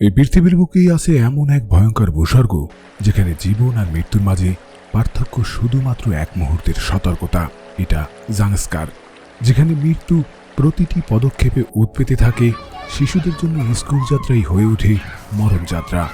এই পৃথিবীর বুকেই আছে এমন এক ভয়ঙ্কর ভূস্বর্গ, যেখানে জীবন আর মৃত্যুর মাঝে পার্থক্য শুধুমাত্র এক মুহূর্তের সতর্কতা, এটা জাংস্কার, যেখানে মৃত্যু প্রতিটি পদক্ষেপে উৎপেতে থাকে, শিশুদের জন্য স্কুল যাত্রাই হয়ে ওঠে মরণযাত্রা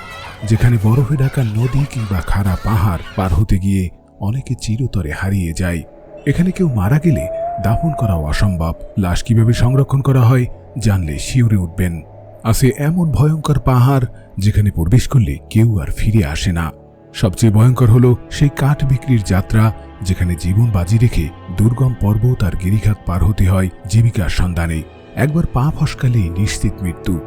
যেখানে বরফে ঢাকা নদী কিংবা খাড়া পাহাড় পার হতে গিয়ে অনেকে চিরতরে হারিয়ে যায়। এখানে কেউ মারা গেলে দাফন করাও অসম্ভব। লাশ কীভাবে সংরক্ষণ করা হয়, জানলে শিউরে উঠবেন। আছে এমন ভয়ঙ্কর পাহাড় যেখানে প্রবেশ করলে কেউ আর ফিরে আসে না। সবচেয়ে ভয়ঙ্কর হলো সেই কাঠ বিক্রির যাত্রা, যেখানে জীবন বাজি রেখে দুর্গম পর্বত আর গিরিখাত পার হতে হয় জীবিকার সন্ধানে। একবার পা ফসকালেই নিশ্চিত মৃত্যু।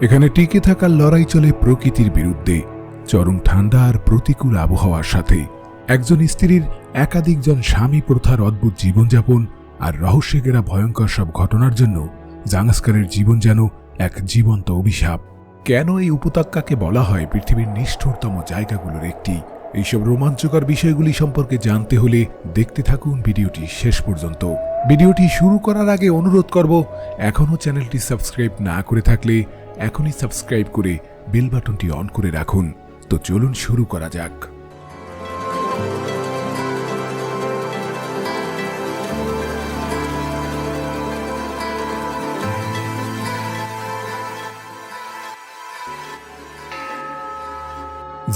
এখানে টিকে থাকার লড়াই চলে প্রকৃতির বিরুদ্ধে, চরম ঠান্ডা আর প্রতিকূল আবহাওয়ার সাথে। একজন স্ত্রীর একাধিকজন স্বামী প্রথার অদ্ভুত জীবনযাপন আর রহস্যে ঘেরা ভয়ঙ্কর সব ঘটনার জন্য জাংস্কারের জীবন যেন এক জীবন্ত অভিশাপ। কেন এই উপত্যকাকে বলা হয় পৃথিবীর নিষ্ঠুরতম জায়গাগুলোর একটি? এইসব রোমাঞ্চকর বিষয়গুলি সম্পর্কে জানতে হলে দেখতে থাকুন ভিডিওটি শেষ পর্যন্ত। ভিডিওটি শুরু করার আগে অনুরোধ করব, এখনও চ্যানেলটি সাবস্ক্রাইব না করে থাকলে এখনই সাবস্ক্রাইব করে বেল বাটনটি অন করে রাখুন। তো চলুন শুরু করা যাক।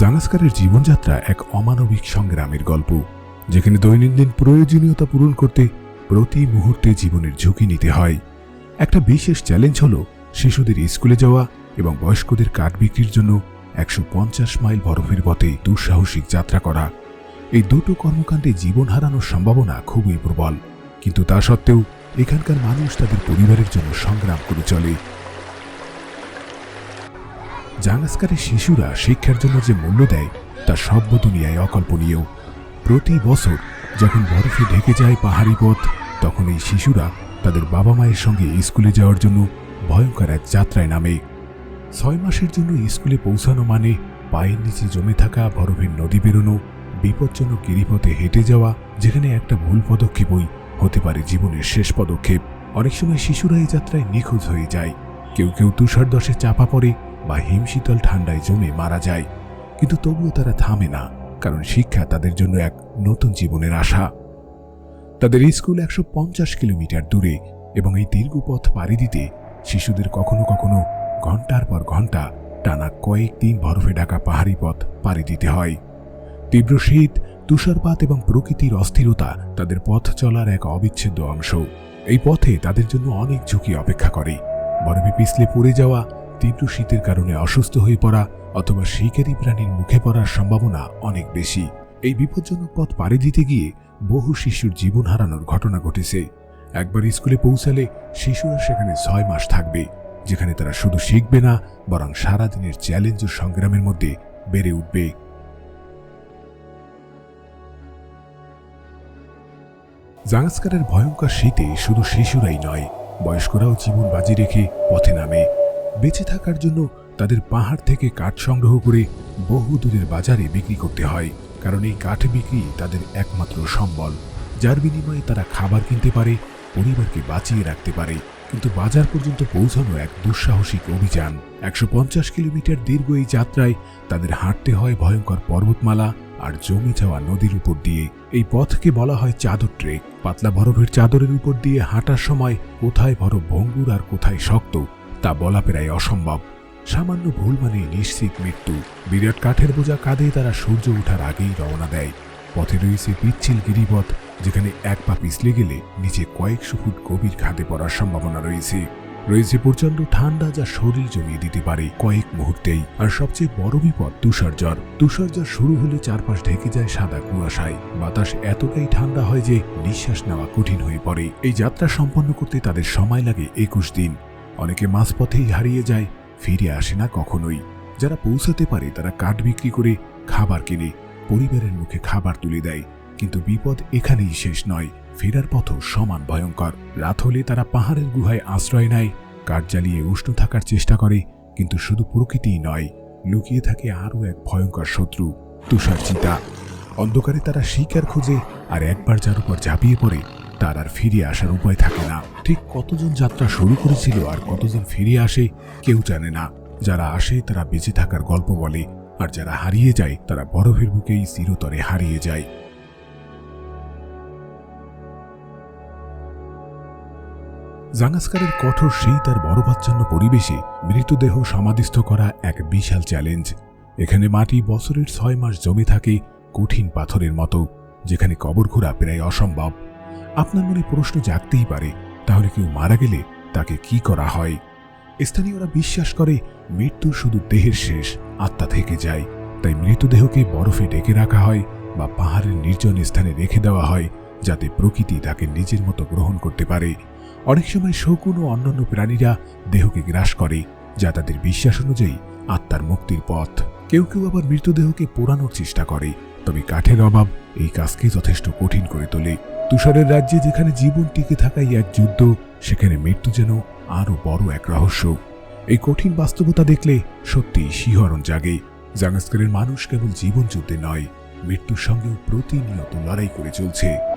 জাঙ্গাস্কারের জীবনযাত্রা এক অমানবিক সংগ্রামের গল্প, যেখানে দৈনন্দিন প্রয়োজনীয়তা পূরণ করতে প্রতি মুহূর্তে জীবনের ঝুঁকি নিতে হয়। একটা বিশেষ চ্যালেঞ্জ হল শিশুদের স্কুলে যাওয়া এবং বয়স্কদের কাঠ বিক্রির জন্য একশো পঞ্চাশ মাইল বরফের পথে দুঃসাহসিক যাত্রা করা। এই দুটো কর্মকাণ্ডে জীবন হারানোর সম্ভাবনা খুবই প্রবল, কিন্তু তা সত্ত্বেও এখানকার মানুষ তাদের পরিবারের জন্য সংগ্রাম করে চলে। জাঙ্গাস্কারের শিশুরা শিক্ষার জন্য যে মূল্য দেয়, তা সভ্য দুনিয়ায় অকল্পনীয়। প্রতি বছর যখন বরফে ঢেকে যায় পাহাড়ি পথ, তখন এই শিশুরা তাদের বাবা মায়ের সঙ্গে স্কুলে যাওয়ার জন্য ভয়ঙ্কর এক যাত্রায় নামে। ছয় মাসের জন্য স্কুলে পৌঁছানো মানে পায়ের নিচে জমে থাকা বরফের নদী বেরোনো, বিপজ্জনক গিরিপথে হেঁটে যাওয়া, যেখানে একটা ভুল পদক্ষেপই হতে পারে জীবনের শেষ পদক্ষেপ। অনেক সময় শিশুরা এই যাত্রায় নিখোঁজ হয়ে যায়। কেউ কেউ তুষার দশে চাপা পড়ে বা হিমশীতল ঠান্ডায় জমে মারা যায়। কিন্তু তবুও তারা থামে না, কারণ শিক্ষা তাদের জন্য এক নতুন জীবনের আশা। তাদের স্কুল একশো পঞ্চাশ কিলোমিটার দূরে এবং এই দীর্ঘ পথ পাড়ি দিতে শিশুদের কখনো কখনো ঘণ্টার পর ঘণ্টা টানা কয়েকদিন বরফে ঢাকা পাহাড়ি পথ পাড়ি দিতে হয়। তীব্র শীত, তুষারপাত এবং প্রকৃতির অস্থিরতা তাদের পথ চলার এক অবিচ্ছেদ্য অংশ। এই পথে তাদের জন্য অনেক ঝুঁকি অপেক্ষা করে। বরফে পিছলে পড়ে যাওয়া তীব্র শীতের কারণে অসুস্থ হয়ে পড়া অথবা শিকারী প্রাণীর মুখে পড়ার সম্ভাবনা অনেক বেশি। এই বিপজ্জনক পথ পাড়ি দিতে গিয়ে বহু শিশুর জীবন হারানোর ঘটনা ঘটেছে। একবার স্কুলে পৌঁছালে শিশুরা সেখানে ছয় মাস থাকবে, যেখানে তারা শুধু শিখবে না, বরং সারাদিনের চ্যালেঞ্জ ও সংগ্রামের মধ্যে বেড়ে উঠবে। জাংস্কারের ভয়ঙ্কর শীতে শুধু শিশুরাই নয়, বয়স্করাও জীবন বাজি রেখে পথে নামে। বেঁচে থাকার জন্য তাদের পাহাড় থেকে কাঠ সংগ্রহ করে বহু দূরের বাজারে বিক্রি করতে হয়, কারণ এই কাঠ বিক্রি তাদের একমাত্র সম্বল। যার বিনিময়ে তারা খাবার কিনতে পারে, পরিবারকে বাঁচিয়ে রাখতে পারে। কিন্তু বাজার পর্যন্ত পৌঁছানো এক দুঃসাহসিক অভিযান। একশো পঞ্চাশ কিলোমিটার দীর্ঘ এই যাত্রায় তাদের হাঁটতে হয় ভয়ঙ্কর পর্বতমালা আর জমে যাওয়া নদীর উপর দিয়ে। এই পথকে বলা হয় চাদর ট্রেক। পাতলা বরফের চাদরের উপর দিয়ে হাঁটার সময় কোথায় বরফ ভঙ্গুর আর কোথায় শক্ত তা বলা প্রায় অসম্ভব। সামান্য ভুল মানে নিশ্চিত মৃত্যু। বিরাট কাঠের বোঝা কাঁধে তারা সূর্য ওঠার আগেই রওনা দেয়। পথে রয়েছে পিচ্ছিল গিরিপথ, যেখানে এক পা পিছলে গেলে নিচে কয়েকশো ফুট গভীর খাদে পড়ার সম্ভাবনা রয়েছে। রয়েছে প্রচণ্ড ঠান্ডা যা শরীর জমিয়ে দিতে পারে কয়েক মুহূর্তেই। আর সবচেয়ে বড় বিপদ তুষারঝড়। তুষারঝড় শুরু হলে চারপাশ ঢেকে যায় সাদা কুয়াশায়। বাতাস এতটাই ঠান্ডা হয় যে নিঃশ্বাস নেওয়া কঠিন হয়ে পড়ে। এই যাত্রা সম্পন্ন করতে তাদের সময় লাগে একুশ দিন। অনেকে মাঝপথেই হারিয়ে যায়, ফিরে আসে না কখনোই। যারা পৌঁছাতে পারে, তারা কাঠ বিক্রি করে খাবার কিনে, পরিবারের মুখে খাবার তুলে দেয়। কিন্তু বিপদ এখানেই শেষ নয়, ফেরার পথও সমান ভয়ঙ্কর। রাত হলে তারা পাহাড়ের গুহায় আশ্রয় নেয়, কাঠ জ্বালিয়ে উষ্ণ থাকার চেষ্টা করে, কিন্তু শুধু প্রকৃতিই নয়, লুকিয়ে থাকে আরও এক ভয়ঙ্কর শত্রু তুষার চিতা অন্ধকারে তারা শিকার খোঁজে আর একবার যার উপর ঝাঁপিয়ে পড়ে তার আর ফিরে আসার উপায় থাকে না। ঠিক কতজন যাত্রা শুরু করেছিল আর কতজন ফিরে আসে, কেউ জানে না। যারা আসে, তারা বেঁচে থাকার গল্প বলে, আর যারা হারিয়ে যায়, তারা বরফের বুকেই চিরতরে হারিয়ে যায়। জাঙ্গাস্কারের কঠোর সেই তার বরফাচ্ছন্ন পরিবেশে মৃতদেহ সমাধিস্থ করা এক বিশাল চ্যালেঞ্জ। এখানে মাটি বছরের ছয় মাস জমে থাকে কঠিন পাথরের মতো, যেখানে কবর খোঁড়া প্রায় অসম্ভব। আপনার মনে প্রশ্ন জাগতেই পারে, তাহলে কেউ মারা গেলে তাকে কি করা হয়? স্থানীয়রা বিশ্বাস করে, মৃত্যু শুধু দেহের শেষ, আত্মা থেকে যায়। তাই মৃতদেহকে বরফে ডেকে রাখা হয় বা পাহাড়ের নির্জন স্থানে রেখে দেওয়া হয়, যাতে প্রকৃতি তাকে নিজের মতো গ্রহণ করতে পারে। অনেক সময় শকুন ও অন্যান্য প্রাণীরা দেহকে গ্রাস করে, যা তাদের বিশ্বাস অনুযায়ী আত্মার মুক্তির পথ। কেউ কেউ আবার মৃতদেহকে পোড়ানোর চেষ্টা করে, তবে কাঠের অভাব এই কাজকে যথেষ্ট কঠিন করে তোলে। তুষারের রাজ্যে যেখানে জীবন টিকে থাকাই এক যুদ্ধ, সেখানে মৃত্যু যেন আরও বড় এক রহস্য। এই কঠিন বাস্তবতা দেখলে সত্যিই শিহরণ জাগে। জাঙ্গাস্কারের মানুষ কেবল জীবনযুদ্ধে নয়, মৃত্যুর সঙ্গেও প্রতিনিয়ত লড়াই করে চলছে।